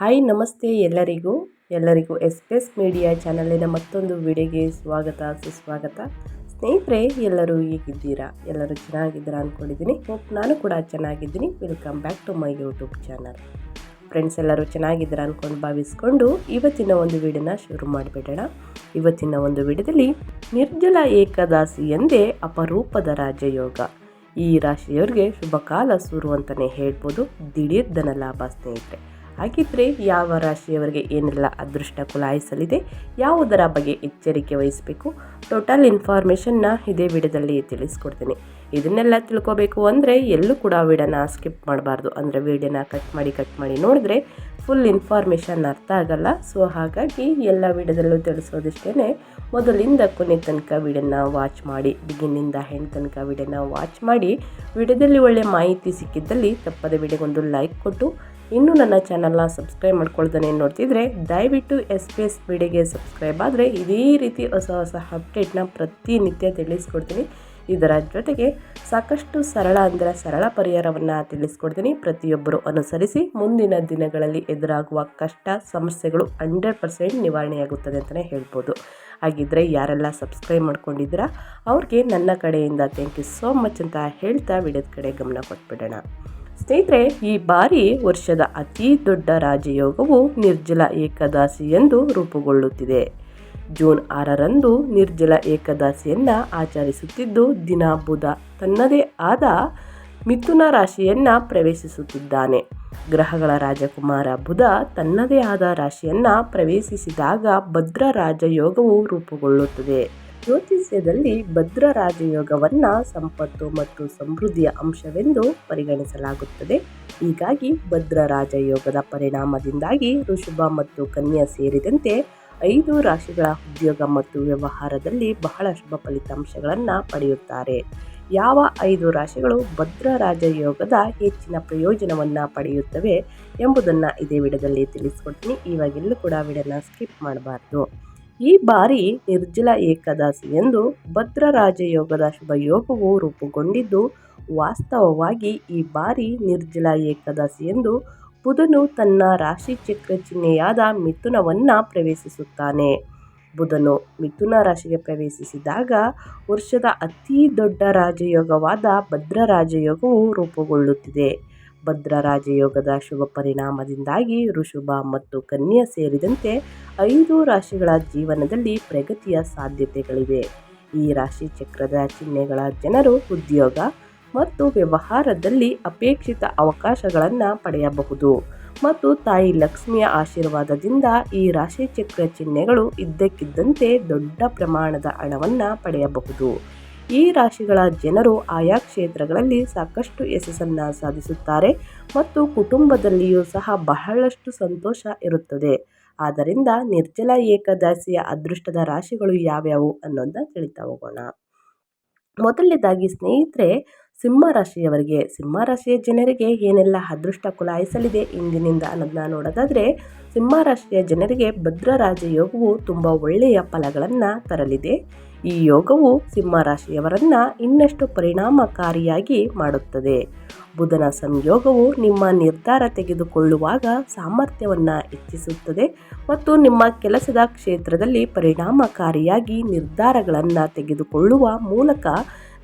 Hi, ನಮಸ್ತೆ ಎಲ್ಲರಿಗೂ. ಎಲ್ಲರಿಗೂ ಎಸ್ ಎಸ್ ಮೀಡಿಯಾ ಚಾನಲಿನ ಮತ್ತೊಂದು ವಿಡಿಯೋಗೆ ಸ್ವಾಗತ, ಸುಸ್ವಾಗತ. ಸ್ನೇಹಿತರೆ, ಎಲ್ಲರೂ ಹೇಗಿದ್ದೀರಾ? ಎಲ್ಲರೂ ಚೆನ್ನಾಗಿದ್ದೀರಾ ಅಂದ್ಕೊಂಡಿದ್ದೀನಿ ಹೋಪ್ ನಾನು ಕೂಡ ಚೆನ್ನಾಗಿದ್ದೀನಿ. Welcome back to my YouTube channel friends ಎಲ್ಲರೂ ಚೆನ್ನಾಗಿದ್ದೀರಾ ಅಂದ್ಕೊಂಡು ಭಾವಿಸ್ಕೊಂಡು ಇವತ್ತಿನ ಒಂದು ವಿಡಿಯೋನ ಶುರು ಮಾಡಿಬಿಡೋಣ. ಇವತ್ತಿನ ಒಂದು ವಿಡಿಯೋದಲ್ಲಿ ನಿರ್ಜಲ ಏಕದಾಸಿ ಎಂದೇ ಅಪರೂಪದ ರಾಜಯೋಗ. ಈ ರಾಶಿಯವರಿಗೆ ಶುಭ ಕಾಲ ಅಂತಲೇ ಹೇಳ್ಬೋದು. ದಿಢೀರ್ ಧನ ಲಾಭ, ಸ್ನೇಹಿತರೆ. ಹಾಗಿದ್ರೆ ಯಾವ ರಾಶಿಯವರಿಗೆ ಏನೆಲ್ಲ ಅದೃಷ್ಟ ಕುಲಾಯಿಸಲಿದೆ, ಯಾವುದರ ಬಗ್ಗೆ ಎಚ್ಚರಿಕೆ ವಹಿಸಬೇಕು ಟೋಟಲ್ ಇನ್ಫಾರ್ಮೇಷನ್ನ ಇದೇ ವಿಡಿಯೋದಲ್ಲಿ ತಿಳಿಸ್ಕೊಡ್ತೀನಿ. ಇದನ್ನೆಲ್ಲ ತಿಳ್ಕೊಬೇಕು ಅಂದರೆ ಎಲ್ಲೂ ಕೂಡ ವಿಡಿಯೋನ ಸ್ಕಿಪ್ ಮಾಡಬಾರ್ದು. ಅಂದರೆ ವಿಡಿಯೋನ ಕಟ್ ಮಾಡಿ ಕಟ್ ಮಾಡಿ ನೋಡಿದ್ರೆ ಫುಲ್ ಇನ್ಫಾರ್ಮೇಷನ್ ಅರ್ಥ ಆಗಲ್ಲ. ಸೊ ಹಾಗಾಗಿ ಎಲ್ಲ ವಿಡಿಯೋದಲ್ಲೂ ತಿಳಿಸೋದಿಷ್ಟೇ ಮೊದಲಿಂದ ಕೊನೆ ತನಕ ವಿಡಿಯೋನ ವಾಚ್ ಮಾಡಿ ಬಿಗಿನಿಂದ ಹೆಣ್ಣು ತನಕ ವಿಡಿಯೋನ ವಾಚ್ ಮಾಡಿ, ವಿಡಿಯೋದಲ್ಲಿ ಒಳ್ಳೆ ಮಾಹಿತಿ ಸಿಕ್ಕಿದ್ದಲ್ಲಿ ತಪ್ಪದೆ ವಿಡಿಯೋಗೊಂದು ಲೈಕ್ ಕೊಟ್ಟು ಇನ್ನೂ ನನ್ನ ಚಾನಲ್ನ ಸಬ್ಸ್ಕ್ರೈಬ್ ಮಾಡ್ಕೊಳ್ತಾನೆ ನೋಡ್ತಿದ್ರೆ, ದಯವಿಟ್ಟು ಎಸ್ ಪಿ ಎಸ್ ವಿಡಿಯೋಗೆ ಸಬ್ಸ್ಕ್ರೈಬ್ ಆದರೆ ಇದೇ ರೀತಿ ಹೊಸ ಹೊಸ ಅಪ್ಡೇಟ್ನ ಪ್ರತಿನಿತ್ಯ ತಿಳಿಸ್ಕೊಡ್ತೀನಿ. ಇದರ ಜೊತೆಗೆ ಸಾಕಷ್ಟು ಸರಳ ಅಂದರೆ ಸರಳ ಪರಿಹಾರವನ್ನು ತಿಳಿಸ್ಕೊಡ್ತೀನಿ. ಪ್ರತಿಯೊಬ್ಬರು ಅನುಸರಿಸಿ ಮುಂದಿನ ದಿನಗಳಲ್ಲಿ ಎದುರಾಗುವ ಕಷ್ಟ, ಸಮಸ್ಯೆಗಳು ಹಂಡ್ರೆಡ್ ಪರ್ಸೆಂಟ್ ನಿವಾರಣೆಯಾಗುತ್ತದೆ ಅಂತಲೇ ಹೇಳ್ಬೋದು. ಹಾಗಿದ್ದರೆ ಯಾರೆಲ್ಲ ಸಬ್ಸ್ಕ್ರೈಬ್ ಮಾಡ್ಕೊಂಡಿದ್ದೀರಾ, ಅವ್ರಿಗೆ ನನ್ನ ಕಡೆಯಿಂದ ಥ್ಯಾಂಕ್ ಯು ಸೋ ಮಚ್ ಅಂತ ಹೇಳ್ತಾ ವಿಡಿಯೋದ ಕಡೆ ಗಮನ ಕೊಟ್ಬಿಡೋಣ. ಸ್ನೇಹಿತರೆ ಈ ಬಾರಿ ವರ್ಷದ ಅತಿ ದೊಡ್ಡ ರಾಜಯೋಗವು ನಿರ್ಜಲ ಏಕದಾಸಿ ಎಂದು ರೂಪುಗೊಳ್ಳುತ್ತಿದೆ. ಜೂನ್ ಆರರಂದು ನಿರ್ಜಲ ಏಕದಾಸಿಯನ್ನು ಆಚರಿಸುತ್ತಿದ್ದು, ದಿನ ಬುಧ ತನ್ನದೇ ಆದ ಮಿಥುನ ರಾಶಿಯನ್ನು ಪ್ರವೇಶಿಸುತ್ತಿದ್ದಾನೆ. ಗ್ರಹಗಳ ರಾಜಕುಮಾರ ಬುಧ ತನ್ನದೇ ಆದ ರಾಶಿಯನ್ನು ಪ್ರವೇಶಿಸಿದಾಗ ಭದ್ರ ರಾಜಯೋಗವು ರೂಪುಗೊಳ್ಳುತ್ತದೆ. ಜ್ಯೋತಿಷ್ಯದಲ್ಲಿ ಭದ್ರ ರಾಜಯೋಗವನ್ನು ಸಂಪತ್ತು ಮತ್ತು ಸಮೃದ್ಧಿಯ ಅಂಶವೆಂದು ಪರಿಗಣಿಸಲಾಗುತ್ತದೆ. ಹೀಗಾಗಿ ಭದ್ರ ರಾಜಯೋಗದ ಪರಿಣಾಮದಿಂದಾಗಿ ಋಷಭ ಮತ್ತು ಕನ್ಯಾ ಸೇರಿದಂತೆ ಐದು ರಾಶಿಗಳ ಉದ್ಯೋಗ ಮತ್ತು ವ್ಯವಹಾರದಲ್ಲಿ ಬಹಳ ಶುಭ ಫಲಿತಾಂಶಗಳನ್ನು ಪಡೆಯುತ್ತಾರೆ. ಯಾವ ಐದು ರಾಶಿಗಳು ಭದ್ರ ರಾಜಯೋಗದ ಹೆಚ್ಚಿನ ಪ್ರಯೋಜನವನ್ನು ಪಡೆಯುತ್ತವೆ ಎಂಬುದನ್ನು ಇದೇ ವಿಡದಲ್ಲಿ ತಿಳಿಸ್ಕೊಡ್ತೀನಿ. ಇವಾಗೆಲ್ಲೂ ಕೂಡ ವಿಡಿಯೋನ ಸ್ಕಿಪ್ ಮಾಡಬಾರ್ದು. ಈ ಬಾರಿ ನಿರ್ಜಲ ಏಕಾದಶಿ ಎಂದು ರಾಜಯೋಗದ ಶುಭ ಯೋಗವು ರೂಪುಗೊಂಡಿದ್ದು, ವಾಸ್ತವವಾಗಿ ಈ ಬಾರಿ ನಿರ್ಜಲ ಏಕಾದಶಿ ಎಂದು ಬುಧನು ತನ್ನ ರಾಶಿ ಚಕ್ರ ಚಿಹ್ನೆಯಾದ ಮಿಥುನವನ್ನು ಪ್ರವೇಶಿಸುತ್ತಾನೆ. ಬುಧನು ಮಿಥುನ ರಾಶಿಗೆ ಪ್ರವೇಶಿಸಿದಾಗ ವರ್ಷದ ಅತಿ ದೊಡ್ಡ ರಾಜಯೋಗವಾದ ಭದ್ರ ರಾಜಯೋಗವು ರೂಪುಗೊಳ್ಳುತ್ತಿದೆ. ಭದ್ರ ರಾಜಯೋಗದ ಶುಭ ಪರಿಣಾಮದಿಂದಾಗಿ ಋಷಭ ಮತ್ತು ಕನ್ಯಾ ಸೇರಿದಂತೆ ಐದು ರಾಶಿಗಳ ಜೀವನದಲ್ಲಿ ಪ್ರಗತಿಯ ಸಾಧ್ಯತೆಗಳಿವೆ. ಈ ರಾಶಿ ಚಕ್ರದ ಚಿಹ್ನೆಗಳ ಜನರು ಉದ್ಯೋಗ ಮತ್ತು ವ್ಯವಹಾರದಲ್ಲಿ ಅಪೇಕ್ಷಿತ ಅವಕಾಶಗಳನ್ನು ಪಡೆಯಬಹುದು. ಮತ್ತು ತಾಯಿ ಲಕ್ಷ್ಮಿಯ ಆಶೀರ್ವಾದದಿಂದ ಈ ರಾಶಿ ಚಕ್ರ ಚಿಹ್ನೆಗಳು ಇದ್ದಕ್ಕಿದ್ದಂತೆ ದೊಡ್ಡ ಪ್ರಮಾಣದ ಹಣವನ್ನು ಪಡೆಯಬಹುದು. ಈ ರಾಶಿಗಳ ಜನರು ಆಯಾ ಕ್ಷೇತ್ರಗಳಲ್ಲಿ ಸಾಕಷ್ಟು ಯಶಸ್ಸನ್ನು ಸಾಧಿಸುತ್ತಾರೆ ಮತ್ತು ಕುಟುಂಬದಲ್ಲಿಯೂ ಸಹ ಬಹಳಷ್ಟು ಸಂತೋಷ ಇರುತ್ತದೆ. ಆದ್ದರಿಂದ ನಿರ್ಜಲ ಏಕದಾಸಿಯ ಅದೃಷ್ಟದ ರಾಶಿಗಳು ಯಾವ್ಯಾವು ಅನ್ನೋದನ್ನ ತಿಳಿತಾ ಹೋಗೋಣ. ಮೊದಲನೇದಾಗಿ ಸ್ನೇಹಿತರೆ, ಸಿಂಹ ರಾಶಿಯವರಿಗೆ. ಸಿಂಹ ರಾಶಿಯ ಜನರಿಗೆ ಏನೆಲ್ಲ ಅದೃಷ್ಟ ಕುಲಾಯಿಸಲಿದೆ ಇಂದಿನಿಂದ ಅನ್ನೋದನ್ನ ನೋಡೋದಾದರೆ, ಸಿಂಹ ರಾಶಿಯ ಜನರಿಗೆ ಭದ್ರ ರಾಜಯೋಗವು ತುಂಬ ಒಳ್ಳೆಯ ಫಲಗಳನ್ನು ತರಲಿದೆ. ಈ ಯೋಗವು ಸಿಂಹ ರಾಶಿಯವರನ್ನು ಇನ್ನಷ್ಟು ಪರಿಣಾಮಕಾರಿಯಾಗಿ ಮಾಡುತ್ತದೆ. ಬುಧನ ಸಂಯೋಗವು ನಿಮ್ಮ ನಿರ್ಧಾರ ತೆಗೆದುಕೊಳ್ಳುವಾಗ ಸಾಮರ್ಥ್ಯವನ್ನು ಹೆಚ್ಚಿಸುತ್ತದೆ ಮತ್ತು ನಿಮ್ಮ ಕೆಲಸದ ಕ್ಷೇತ್ರದಲ್ಲಿ ಪರಿಣಾಮಕಾರಿಯಾಗಿ ನಿರ್ಧಾರಗಳನ್ನು ತೆಗೆದುಕೊಳ್ಳುವ ಮೂಲಕ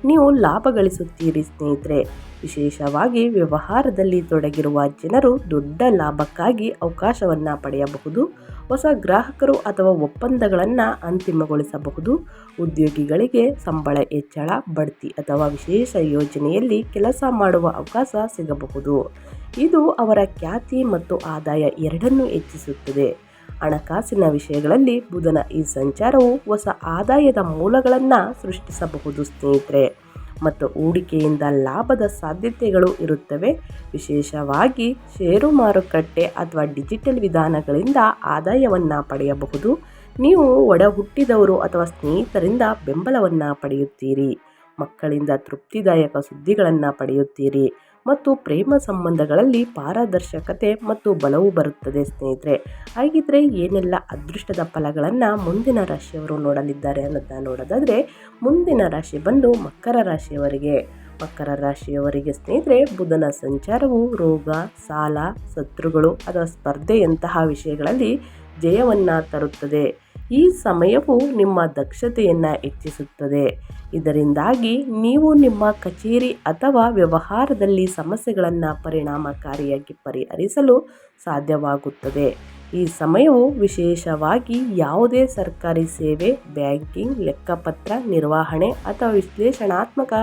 ನೀವು ಲಾಭ ಗಳಿಸುತ್ತೀರಿ ಸ್ನೇಹಿತರೆ. ವಿಶೇಷವಾಗಿ ವ್ಯವಹಾರದಲ್ಲಿ ತೊಡಗಿರುವ ಜನರು ದೊಡ್ಡ ಲಾಭಕ್ಕಾಗಿ ಅವಕಾಶವನ್ನು ಪಡೆಯಬಹುದು. ಹೊಸ ಗ್ರಾಹಕರು ಅಥವಾ ಒಪ್ಪಂದಗಳನ್ನು ಅಂತಿಮಗೊಳಿಸಬಹುದು. ಉದ್ಯೋಗಿಗಳಿಗೆ ಸಂಬಳ ಹೆಚ್ಚಳ, ಬಡ್ತಿ ಅಥವಾ ವಿಶೇಷ ಯೋಜನೆಯಲ್ಲಿ ಕೆಲಸ ಮಾಡುವ ಅವಕಾಶ ಸಿಗಬಹುದು. ಇದು ಅವರ ಖ್ಯಾತಿ ಮತ್ತು ಆದಾಯ ಎರಡನ್ನೂ ಹೆಚ್ಚಿಸುತ್ತದೆ. ಹಣಕಾಸಿನ ವಿಷಯಗಳಲ್ಲಿ ಬುಧನ ಈ ಸಂಚಾರವು ಹೊಸ ಆದಾಯದ ಮೂಲಗಳನ್ನು ಸೃಷ್ಟಿಸಬಹುದು, ಸ್ನೇಹಿತರೆ. ಮತ್ತು ಹೂಡಿಕೆಯಿಂದ ಲಾಭದ ಸಾಧ್ಯತೆಗಳು ಇರುತ್ತವೆ. ವಿಶೇಷವಾಗಿ ಷೇರು ಮಾರುಕಟ್ಟೆ ಅಥವಾ ಡಿಜಿಟಲ್ ವಿಧಾನಗಳಿಂದ ಆದಾಯವನ್ನು ಪಡೆಯಬಹುದು. ನೀವು ಒಡ ಹುಟ್ಟಿದವರು ಅಥವಾ ಸ್ನೇಹಿತರಿಂದ ಬೆಂಬಲವನ್ನು ಪಡೆಯುತ್ತೀರಿ. ಮಕ್ಕಳಿಂದ ತೃಪ್ತಿದಾಯಕ ಸುದ್ದಿಗಳನ್ನು ಪಡೆಯುತ್ತೀರಿ. ಮತ್ತು ಪ್ರೇಮ ಸಂಬಂಧಗಳಲ್ಲಿ ಪಾರದರ್ಶಕತೆ ಮತ್ತು ಬಲವು ಬರುತ್ತದೆ, ಸ್ನೇಹಿತರೆ. ಹಾಗಿದ್ರೆ ಏನೆಲ್ಲ ಅದೃಷ್ಟದ ಫಲಗಳನ್ನು ಮುಂದಿನ ರಾಶಿಯವರು ನೋಡಲಿದ್ದಾರೆ ಅನ್ನೋದನ್ನ ನೋಡೋದಾದರೆ, ಮುಂದಿನ ರಾಶಿ ಬಂದು ಮಕರ ರಾಶಿಯವರಿಗೆ. ಮಕರ ರಾಶಿಯವರಿಗೆ ಸ್ನೇಹಿತರೆ, ಬುಧನ ಸಂಚಾರವು ರೋಗ, ಸಾಲ, ಶತ್ರುಗಳು ಅಥವಾ ಸ್ಪರ್ಧೆಯಂತಹ ವಿಷಯಗಳಲ್ಲಿ ಜಯವನ್ನು ತರುತ್ತದೆ. ಈ ಸಮಯವು ನಿಮ್ಮ ದಕ್ಷತೆಯನ್ನು ಹೆಚ್ಚಿಸುತ್ತದೆ. ಇದರಿಂದಾಗಿ ನೀವು ನಿಮ್ಮ ಕಚೇರಿ ಅಥವಾ ವ್ಯವಹಾರದಲ್ಲಿ ಸಮಸ್ಯೆಗಳನ್ನು ಪರಿಣಾಮಕಾರಿಯಾಗಿ ಪರಿಹರಿಸಲು ಸಾಧ್ಯವಾಗುತ್ತದೆ. ಈ ಸಮಯವು ವಿಶೇಷವಾಗಿ ಯಾವುದೇ ಸರ್ಕಾರಿ ಸೇವೆ, ಬ್ಯಾಂಕಿಂಗ್, ಲೆಕ್ಕಪತ್ರ ನಿರ್ವಹಣೆ ಅಥವಾ ವಿಶ್ಲೇಷಣಾತ್ಮಕ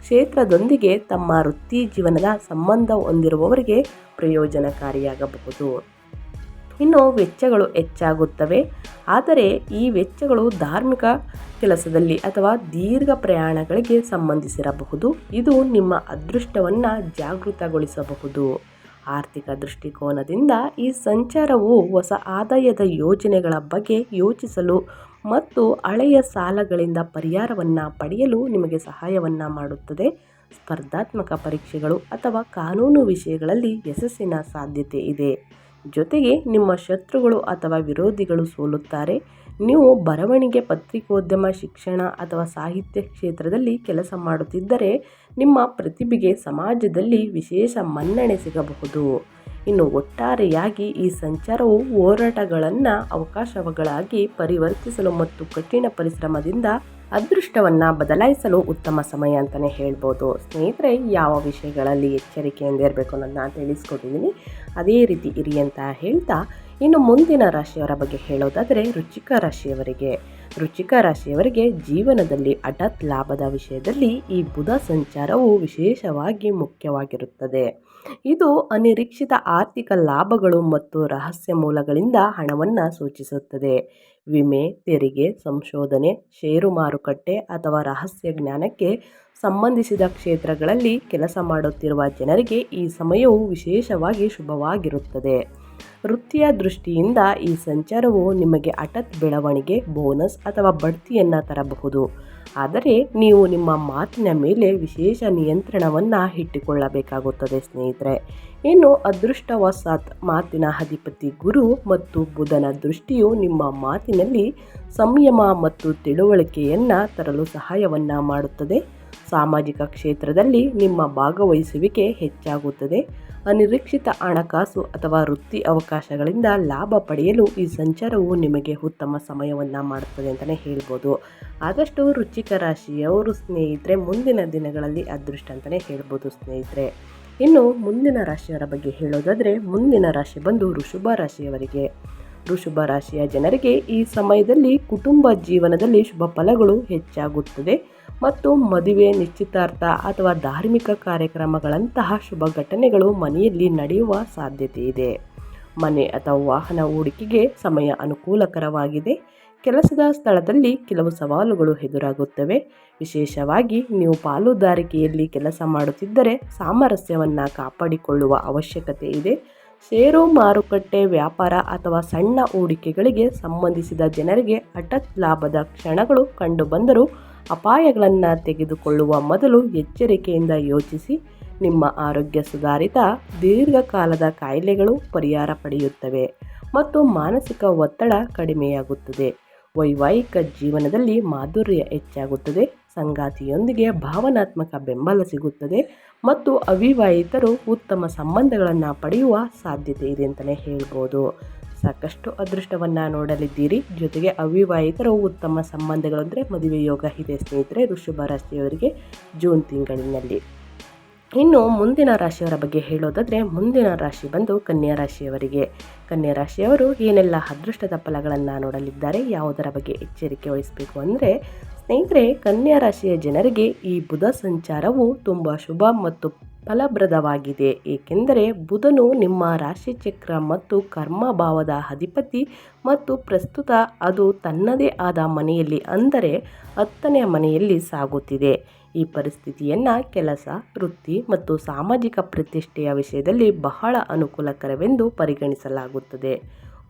ಕ್ಷೇತ್ರದೊಂದಿಗೆ ತಮ್ಮ ವೃತ್ತಿ ಜೀವನದ ಸಂಬಂಧ ಹೊಂದಿರುವವರಿಗೆ ಪ್ರಯೋಜನಕಾರಿಯಾಗಬಹುದು. ಇನ್ನು ವೆಚ್ಚಗಳು ಹೆಚ್ಚಾಗುತ್ತವೆ. ಆದರೆ ಈ ವೆಚ್ಚಗಳು ಧಾರ್ಮಿಕ ಕೆಲಸದಲ್ಲಿ ಅಥವಾ ದೀರ್ಘ ಪ್ರಯಾಣಗಳಿಗೆ ಸಂಬಂಧಿಸಿರಬಹುದು. ಇದು ನಿಮ್ಮ ಅದೃಷ್ಟವನ್ನು ಜಾಗೃತಗೊಳಿಸಬಹುದು. ಆರ್ಥಿಕ ದೃಷ್ಟಿಕೋನದಿಂದ ಈ ಸಂಚಾರವು ಹೊಸ ಆದಾಯದ ಯೋಜನೆಗಳ ಬಗ್ಗೆ ಯೋಚಿಸಲು ಮತ್ತು ಹಳೆಯ ಸಾಲಗಳಿಂದ ಪರಿಹಾರವನ್ನು ಪಡೆಯಲು ನಿಮಗೆ ಸಹಾಯವನ್ನು ಮಾಡುತ್ತದೆ. ಸ್ಪರ್ಧಾತ್ಮಕ ಪರೀಕ್ಷೆಗಳು ಅಥವಾ ಕಾನೂನು ವಿಷಯಗಳಲ್ಲಿ ಯಶಸ್ಸಿನ ಸಾಧ್ಯತೆ ಇದೆ. ಜೊತೆಗೆ ನಿಮ್ಮ ಶತ್ರುಗಳು ಅಥವಾ ವಿರೋಧಿಗಳು ಸೋಲುತ್ತಾರೆ. ನೀವು ಬರವಣಿಗೆ ಪತ್ರಿಕೋದ್ಯಮ, ಶಿಕ್ಷಣ ಅಥವಾ ಸಾಹಿತ್ಯ ಕ್ಷೇತ್ರದಲ್ಲಿ ಕೆಲಸ ಮಾಡುತ್ತಿದ್ದರೆ ನಿಮ್ಮ ಪ್ರತಿಭೆಗೆ ಸಮಾಜದಲ್ಲಿ ವಿಶೇಷ ಮನ್ನಣೆ ಸಿಗಬಹುದು. ಇನ್ನು ಒಟ್ಟಾರೆಯಾಗಿ ಈ ಸಂಚಾರವು ಹೋರಾಟಗಳನ್ನು ಅವಕಾಶಗಳಾಗಿ ಪರಿವರ್ತಿಸಲು ಮತ್ತು ಕಠಿಣ ಪರಿಶ್ರಮದಿಂದ ಅದೃಷ್ಟವನ್ನು ಬದಲಾಯಿಸಲು ಉತ್ತಮ ಸಮಯ ಅಂತಲೇ ಹೇಳ್ಬೋದು. ಸ್ನೇಹಿತರೆ, ಯಾವ ವಿಷಯಗಳಲ್ಲಿ ಎಚ್ಚರಿಕೆಯಿಂದ ಇರಬೇಕು ಅನ್ನೋದನ್ನ ತಿಳಿಸ್ಕೊಟ್ಟಿದ್ದೀನಿ. ಅದೇ ರೀತಿ ಇರಿ ಅಂತ ಹೇಳ್ತಾ, ಇನ್ನು ಮುಂದಿನ ರಾಶಿಯವರ ಬಗ್ಗೆ ಹೇಳೋದಾದರೆ ರುಚಿಕ ರಾಶಿಯವರಿಗೆ. ರುಚಿಕ ರಾಶಿಯವರಿಗೆ ಜೀವನದಲ್ಲಿ ಹಠಾತ್ ಲಾಭದ ವಿಷಯದಲ್ಲಿ ಈ ಬುಧ ಸಂಚಾರವು ವಿಶೇಷವಾಗಿ ಮುಖ್ಯವಾಗಿರುತ್ತದೆ. ಇದು ಅನಿರೀಕ್ಷಿತ ಆರ್ಥಿಕ ಲಾಭಗಳು ಮತ್ತು ರಹಸ್ಯ ಮೂಲಗಳಿಂದ ಹಣವನ್ನು ಸೂಚಿಸುತ್ತದೆ. ವಿಮೆ, ತೆರಿಗೆ, ಸಂಶೋಧನೆ, ಷೇರು ಮಾರುಕಟ್ಟೆ ಅಥವಾ ರಹಸ್ಯ ಜ್ಞಾನಕ್ಕೆ ಸಂಬಂಧಿಸಿದ ಕ್ಷೇತ್ರಗಳಲ್ಲಿ ಕೆಲಸ ಮಾಡುತ್ತಿರುವ ಜನರಿಗೆ ಈ ಸಮಯವು ವಿಶೇಷವಾಗಿ ಶುಭವಾಗಿರುತ್ತದೆ. ವೃತ್ತಿಯ ದೃಷ್ಟಿಯಿಂದ ಈ ಸಂಚಾರವು ನಿಮಗೆ ಹಠಾತ್ ಬೆಳವಣಿಗೆ, ಬೋನಸ್ ಅಥವಾ ಬಡ್ತಿಯನ್ನು ತರಬಹುದು. ಆದರೆ ನೀವು ನಿಮ್ಮ ಮಾತಿನ ಮೇಲೆ ವಿಶೇಷ ನಿಯಂತ್ರಣವನ್ನು ಇಟ್ಟುಕೊಳ್ಳಬೇಕಾಗುತ್ತದೆ, ಸ್ನೇಹಿತರೆ. ಇನ್ನು ಅದೃಷ್ಟವಶಾತ್ ಮಾತಿನ ಅಧಿಪತಿ ಗುರು ಮತ್ತು ಬುಧನ ದೃಷ್ಟಿಯು ನಿಮ್ಮ ಮಾತಿನಲ್ಲಿ ಸಂಯಮ ಮತ್ತು ತಿಳುವಳಿಕೆಯನ್ನು ತರಲು ಸಹಾಯವನ್ನು ಮಾಡುತ್ತದೆ. ಸಾಮಾಜಿಕ ಕ್ಷೇತ್ರದಲ್ಲಿ ನಿಮ್ಮ ಭಾಗವಹಿಸುವಿಕೆ ಹೆಚ್ಚಾಗುತ್ತದೆ. ಅನಿರೀಕ್ಷಿತ ಹಣಕಾಸು ಅಥವಾ ವೃತ್ತಿ ಅವಕಾಶಗಳಿಂದ ಲಾಭ ಪಡೆಯಲು ಈ ಸಂಚಾರವು ನಿಮಗೆ ಉತ್ತಮ ಸಮಯವನ್ನು ಮಾಡುತ್ತದೆ ಅಂತಲೇ ಹೇಳ್ಬೋದು. ಆದಷ್ಟು ರುಚಿಕ ರಾಶಿಯವರು ಸ್ನೇಹಿತರೆ, ಮುಂದಿನ ದಿನಗಳಲ್ಲಿ ಅದೃಷ್ಟ ಅಂತಲೇ ಹೇಳ್ಬೋದು ಸ್ನೇಹಿತರೆ. ಇನ್ನು ಮುಂದಿನ ರಾಶಿಯವರ ಬಗ್ಗೆ ಹೇಳೋದಾದರೆ, ಮುಂದಿನ ರಾಶಿ ಬಂದು ಋಷಭ ರಾಶಿಯವರಿಗೆ. ಋಷಭ ರಾಶಿಯ ಜನರಿಗೆ ಈ ಸಮಯದಲ್ಲಿ ಕುಟುಂಬ ಜೀವನದಲ್ಲಿ ಶುಭ ಫಲಗಳು ಹೆಚ್ಚಾಗುತ್ತದೆ. ಮತ್ತು ಮದುವೆ ನಿಶ್ಚಿತಾರ್ಥ ಅಥವಾ ಧಾರ್ಮಿಕ ಕಾರ್ಯಕ್ರಮಗಳಂತಹ ಶುಭ ಘಟನೆಗಳು ಮನೆಯಲ್ಲಿ ನಡೆಯುವ ಸಾಧ್ಯತೆ ಇದೆ. ಮನೆ ಅಥವಾ ವಾಹನ ಹೂಡಿಕೆಗೆ ಸಮಯ ಅನುಕೂಲಕರವಾಗಿದೆ. ಕೆಲಸದ ಸ್ಥಳದಲ್ಲಿ ಕೆಲವು ಸವಾಲುಗಳು ಎದುರಾಗುತ್ತವೆ. ವಿಶೇಷವಾಗಿ ನೀವು ಪಾಲುದಾರಿಕೆಯಲ್ಲಿ ಕೆಲಸ ಮಾಡುತ್ತಿದ್ದರೆ ಸಾಮರಸ್ಯವನ್ನು ಕಾಪಾಡಿಕೊಳ್ಳುವ ಅವಶ್ಯಕತೆ ಇದೆ. ಷೇರು, ಮಾರುಕಟ್ಟೆ, ವ್ಯಾಪಾರ ಅಥವಾ ಸಣ್ಣ ಹೂಡಿಕೆಗಳಿಗೆ ಸಂಬಂಧಿಸಿದ ಜನರಿಗೆ ಹಠತ್ ಲಾಭದ ಕ್ಷಣಗಳು ಕಂಡುಬಂದರೂ ಅಪಾಯಗಳನ್ನು ತೆಗೆದುಕೊಳ್ಳುವ ಮೊದಲು ಎಚ್ಚರಿಕೆಯಿಂದ ಯೋಚಿಸಿ ನಿಮ್ಮ ಆರೋಗ್ಯ ಸುಧಾರಿತ ದೀರ್ಘಕಾಲದ ಕಾಯಿಲೆಗಳು ಪರಿಹಾರ ಪಡೆಯುತ್ತವೆ ಮತ್ತು ಮಾನಸಿಕ ಒತ್ತಡ ಕಡಿಮೆಯಾಗುತ್ತದೆ. ವೈವಾಹಿಕ ಜೀವನದಲ್ಲಿ ಮಾಧುರ್ಯ ಹೆಚ್ಚಾಗುತ್ತದೆ, ಸಂಗಾತಿಯೊಂದಿಗೆ ಭಾವನಾತ್ಮಕ ಬೆಂಬಲ ಸಿಗುತ್ತದೆ ಮತ್ತು ಅವಿವಾಹಿತರು ಉತ್ತಮ ಸಂಬಂಧಗಳನ್ನು ಪಡೆಯುವ ಸಾಧ್ಯತೆ ಇದೆ ಅಂತಲೇ ಹೇಳ್ಬೋದು. ಸಾಕಷ್ಟು ಅದೃಷ್ಟವನ್ನು ನೋಡಲಿದ್ದೀರಿ. ಜೊತೆಗೆ ಅವಿವಾಹಿತರು ಉತ್ತಮ ಸಂಬಂಧಗಳು ಅಂದರೆ ಮದುವೆ ಯೋಗ ಇದೆ ಸ್ನೇಹಿತರೆ, ಋಷಭ ರಾಶಿಯವರಿಗೆ ಜೂನ್ ತಿಂಗಳಿನಲ್ಲಿ. ಇನ್ನು ಮುಂದಿನ ರಾಶಿಯವರ ಬಗ್ಗೆ ಹೇಳೋದಾದರೆ ಮುಂದಿನ ರಾಶಿ ಬಂದು ಕನ್ಯಾ ರಾಶಿಯವರಿಗೆ. ಕನ್ಯಾ ರಾಶಿಯವರು ಏನೆಲ್ಲ ಅದೃಷ್ಟದ ಫಲಗಳನ್ನು ನೋಡಲಿದ್ದಾರೆ, ಯಾವುದರ ಬಗ್ಗೆ ಎಚ್ಚರಿಕೆ ವಹಿಸಬೇಕು ಅಂದರೆ ಸ್ನೇಹಿತರೆ, ಕನ್ಯಾ ರಾಶಿಯ ಜನರಿಗೆ ಈ ಬುಧ ಸಂಚಾರವು ತುಂಬ ಶುಭ ಮತ್ತು ಫಲಪ್ರದವಾಗಿದೆ. ಏಕೆಂದರೆ ಬುಧನು ನಿಮ್ಮ ರಾಶಿಚಕ್ರ ಮತ್ತು ಕರ್ಮಭಾವದ ಅಧಿಪತಿ ಮತ್ತು ಪ್ರಸ್ತುತ ಅದು ತನ್ನದೇ ಆದ ಮನೆಯಲ್ಲಿ ಅಂದರೆ ಹತ್ತನೆಯ ಮನೆಯಲ್ಲಿ ಸಾಗುತ್ತಿದೆ. ಈ ಪರಿಸ್ಥಿತಿಯನ್ನು ಕೆಲಸ, ವೃತ್ತಿ ಮತ್ತು ಸಾಮಾಜಿಕ ಪ್ರತಿಷ್ಠೆಯ ವಿಷಯದಲ್ಲಿ ಬಹಳ ಅನುಕೂಲಕರವೆಂದು ಪರಿಗಣಿಸಲಾಗುತ್ತದೆ.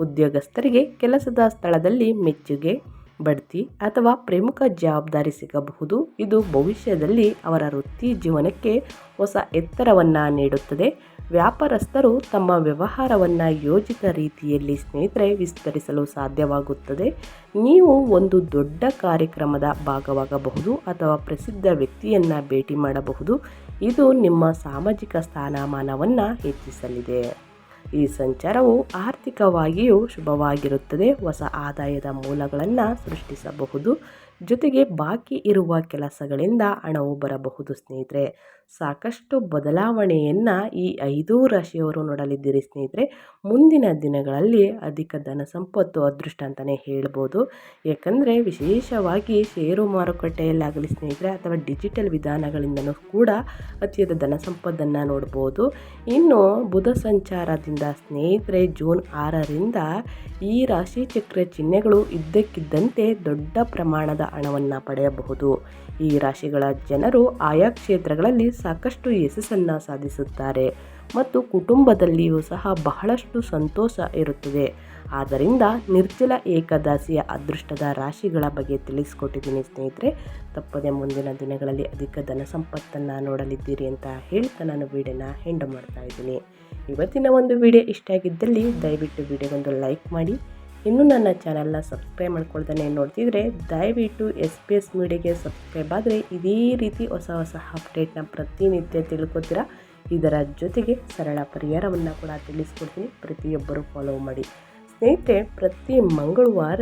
ಉದ್ಯೋಗಸ್ಥರಿಗೆ ಕೆಲಸದ ಸ್ಥಳದಲ್ಲಿ ಮೆಚ್ಚುಗೆ ಬಡ್ತಿ ಅಥವಾ ಪ್ರಮುಖ ಜವಾಬ್ದಾರಿ ಸಿಗಬಹುದು. ಇದು ಭವಿಷ್ಯದಲ್ಲಿ ಅವರ ವೃತ್ತಿ ಜೀವನಕ್ಕೆ ಹೊಸ ಎತ್ತರವನ್ನು ನೀಡುತ್ತದೆ. ವ್ಯಾಪಾರಸ್ಥರು ತಮ್ಮ ವ್ಯವಹಾರವನ್ನು ಯೋಜಿತ ರೀತಿಯಲ್ಲಿ ಸ್ನೇಹಿತರೆ ವಿಸ್ತರಿಸಲು ಸಾಧ್ಯವಾಗುತ್ತದೆ. ನೀವು ಒಂದು ದೊಡ್ಡ ಕಾರ್ಯಕ್ರಮದ ಭಾಗವಾಗಬಹುದು ಅಥವಾ ಪ್ರಸಿದ್ಧ ವ್ಯಕ್ತಿಯನ್ನು ಭೇಟಿ ಮಾಡಬಹುದು. ಇದು ನಿಮ್ಮ ಸಾಮಾಜಿಕ ಸ್ಥಾನಮಾನವನ್ನು ಹೆಚ್ಚಿಸಲಿದೆ. ಈ ಸಂಚಾರವು ಆರ್ಥಿಕವಾಗಿಯೂ ಶುಭವಾಗಿರುತ್ತದೆ. ಹೊಸ ಆದಾಯದ ಮೂಲಗಳನ್ನು ಸೃಷ್ಟಿಸಬಹುದು. ಜೊತೆಗೆ ಬಾಕಿ ಇರುವ ಕೆಲಸಗಳಿಂದ ಹಣವು ಬರಬಹುದು ಸ್ನೇಹಿತರೆ. ಸಾಕಷ್ಟು ಬದಲಾವಣೆಯನ್ನು ಈ ಐದೂ ರಾಶಿಯವರು ನೋಡಲಿದ್ದೀರಿ ಸ್ನೇಹಿತರೆ. ಮುಂದಿನ ದಿನಗಳಲ್ಲಿ ಅಧಿಕ ಧನ ಸಂಪತ್ತು ಅದೃಷ್ಟ ಅಂತಲೇ ಹೇಳ್ಬೋದು. ಯಾಕಂದರೆ ವಿಶೇಷವಾಗಿ ಷೇರು ಮಾರುಕಟ್ಟೆಯಲ್ಲಾಗಲಿ ಸ್ನೇಹಿತರೆ, ಅಥವಾ ಡಿಜಿಟಲ್ ವಿಧಾನಗಳಿಂದಲೂ ಕೂಡ ಅತಿಯಾದ ಧನ ಸಂಪತ್ತನ್ನು ನೋಡ್ಬೋದು. ಇನ್ನು ಬುಧ ಸಂಚಾರದಿಂದ ಸ್ನೇಹಿತರೆ, ಜೂನ್ ಆರರಿಂದ ಈ ರಾಶಿ ಚಕ್ರ ಚಿಹ್ನೆಗಳು ಇದ್ದಕ್ಕಿದ್ದಂತೆ ದೊಡ್ಡ ಪ್ರಮಾಣದ ಹಣವನ್ನು ಪಡೆಯಬಹುದು. ಈ ರಾಶಿಗಳ ಜನರು ಆಯಾ ಕ್ಷೇತ್ರಗಳಲ್ಲಿ ಸಾಕಷ್ಟು ಯಶಸ್ಸನ್ನು ಸಾಧಿಸುತ್ತಾರೆ ಮತ್ತು ಕುಟುಂಬದಲ್ಲಿಯೂ ಸಹ ಬಹಳಷ್ಟು ಸಂತೋಷ ಇರುತ್ತದೆ. ಆದ್ದರಿಂದ ನಿರ್ಜಲ ಏಕದಾಸಿಯ ಅದೃಷ್ಟದ ರಾಶಿಗಳ ಬಗ್ಗೆ ತಿಳಿಸ್ಕೊಟ್ಟಿದ್ದೀನಿ ಸ್ನೇಹಿತರೆ. ತಪ್ಪದೆ ಮುಂದಿನ ದಿನಗಳಲ್ಲಿ ಅಧಿಕ ಧನ ಸಂಪತ್ತನ್ನು ನೋಡಲಿದ್ದೀರಿ ಅಂತ ಹೇಳ್ತಾ ನಾನು ವಿಡಿಯೋನ ಹೆಂಡು ಮಾಡ್ತಾ ಇದ್ದೀನಿ. ಇವತ್ತಿನ ಒಂದು ವಿಡಿಯೋ ಇಷ್ಟ ಆಗಿದ್ದಲ್ಲಿ ದಯವಿಟ್ಟು ವಿಡಿಯೋಗೊಂದು ಲೈಕ್ ಮಾಡಿ ಇನ್ನೂ ನನ್ನ ಚಾನಲ್ನ ಸಬ್ಸ್ಕ್ರೈಬ್ ಮಾಡ್ಕೊಳ್ತಾನೆ ನೋಡ್ತಿದ್ರೆ ದಯವಿಟ್ಟು ಎಸ್ ಪಿ ಎಸ್ ಮೀಡಿಯಾಗೆ ಸಬ್ಸ್ಕ್ರೈಬ್ ಆದರೆ ಇದೇ ರೀತಿ ಹೊಸ ಹೊಸ ಅಪ್ಡೇಟ್ನ ಪ್ರತಿನಿತ್ಯ ತಿಳ್ಕೊತೀರಾ? ಇದರ ಜೊತೆಗೆ ಸರಳ ಪರಿಹಾರವನ್ನು ಕೂಡ ತಿಳಿಸ್ಕೊಡ್ತೀನಿ. ಪ್ರತಿಯೊಬ್ಬರು ಫಾಲೋ ಮಾಡಿ. ಸ್ನೇಹಿತರೆ, ಪ್ರತಿ ಮಂಗಳವಾರ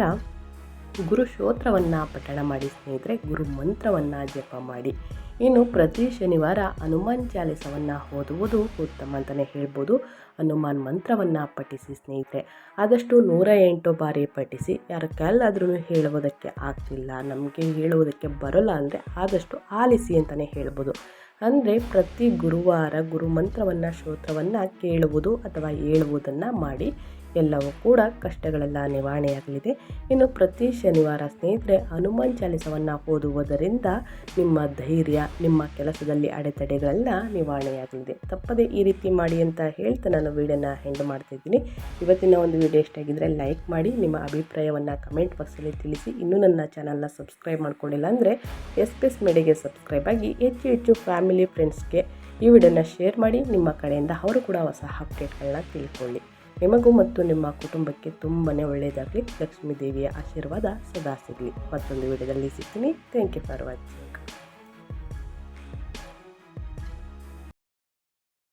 ಗುರು ಶ್ರೋತ್ರವನ್ನು ಪಠಣ ಮಾಡಿ. ಸ್ನೇಹಿತರೆ, ಗುರು ಮಂತ್ರವನ್ನು ಜಪ ಮಾಡಿ. ಇನ್ನು ಪ್ರತಿ ಶನಿವಾರ ಹನುಮಾನ್ ಚಾಲಿಸವನ್ನು ಓದುವುದು ಉತ್ತಮ ಅಂತಲೇ ಹೇಳ್ಬೋದು. ಹನುಮಾನ್ ಮಂತ್ರವನ್ನು ಪಠಿಸಿ ಸ್ನೇಹಿತರೆ. ಆದಷ್ಟು ನೂರ ಎಂಟು ಬಾರಿ ಪಠಿಸಿ, ಯಾರ ಕಲ್ಲಾದ್ರೂ ಹೇಳುವುದಕ್ಕೆ ಆಗ್ತಿಲ್ಲ, ನಮಗೆ ಹೇಳುವುದಕ್ಕೆ ಬರೋಲ್ಲ ಅಂದರೆ ಆದಷ್ಟು ಆಲಿಸಿ ಅಂತಲೇ ಹೇಳ್ಬೋದು. ಅಂದರೆ ಪ್ರತಿ ಗುರುವಾರ ಗುರು ಮಂತ್ರವನ್ನು ಶ್ರೋತ್ರವನ್ನು ಕೇಳುವುದು ಅಥವಾ ಹೇಳುವುದನ್ನು ಮಾಡಿ ಎಲ್ಲವೂ ಕೂಡ ಕಷ್ಟಗಳೆಲ್ಲ ನಿವಾರಣೆಯಾಗಲಿದೆ. ಇನ್ನು ಪ್ರತಿ ಶನಿವಾರ ಸ್ನೇಹಿತರೆ, ಹನುಮಾನ್ ಚಾಲಿಸವನ್ನು ಓದುವುದರಿಂದ ನಿಮ್ಮ ಧೈರ್ಯ, ನಿಮ್ಮ ಕೆಲಸದಲ್ಲಿ ಅಡೆತಡೆಗಳೆಲ್ಲ ನಿವಾರಣೆಯಾಗಲಿದೆ. ತಪ್ಪದೇ ಈ ರೀತಿ ಮಾಡಿ ಅಂತ ಹೇಳ್ತಾ ನಾನು ವೀಡಿಯೋನ ಹೆಂಡ್ ಮಾಡ್ತಿದ್ದೀನಿ ಇವತ್ತಿನ ಒಂದು ವಿಡಿಯೋ ಇಷ್ಟಾಗಿದ್ದರೆ ಲೈಕ್ ಮಾಡಿ, ನಿಮ್ಮ ಅಭಿಪ್ರಾಯವನ್ನು ಕಮೆಂಟ್ ಬಾಕ್ಸಲ್ಲಿ ತಿಳಿಸಿ. ಇನ್ನೂ ನನ್ನ ಚಾನಲ್ನ ಸಬ್ಸ್ಕ್ರೈಬ್ ಮಾಡ್ಕೊಂಡಿಲ್ಲ ಅಂದರೆ ಎಸ್ ಪಿ ಎಸ್ ಮೇಡಿಗೆ ಸಬ್ಸ್ಕ್ರೈಬ್ ಆಗಿ, ಹೆಚ್ಚು ಹೆಚ್ಚು ಫ್ಯಾಮಿಲಿ ಫ್ರೆಂಡ್ಸ್ಗೆ ಈ ವಿಡಿಯೋನ ಶೇರ್ ಮಾಡಿ, ನಿಮ್ಮ ಕಡೆಯಿಂದ ಅವರು ಕೂಡ ಹೊಸ ಅಪ್ಡೇಟ್ಗಳನ್ನ ತಿಳ್ಕೊಳ್ಳಿ. ನಿಮಗೂ ಮತ್ತು ನಿಮ್ಮ ಕುಟುಂಬಕ್ಕೆ ತುಂಬಾ ಒಳ್ಳೆಯದಾಗಲಿ. ಲಕ್ಷ್ಮೀ ದೇವಿಯ ಆಶೀರ್ವಾದ ಸದಾ ಸಿಗಲಿ. ಮತ್ತೊಂದು ವಿಡಿಯೋದಲ್ಲಿ ಸಿಗ್ತೀನಿ. Thank you for watching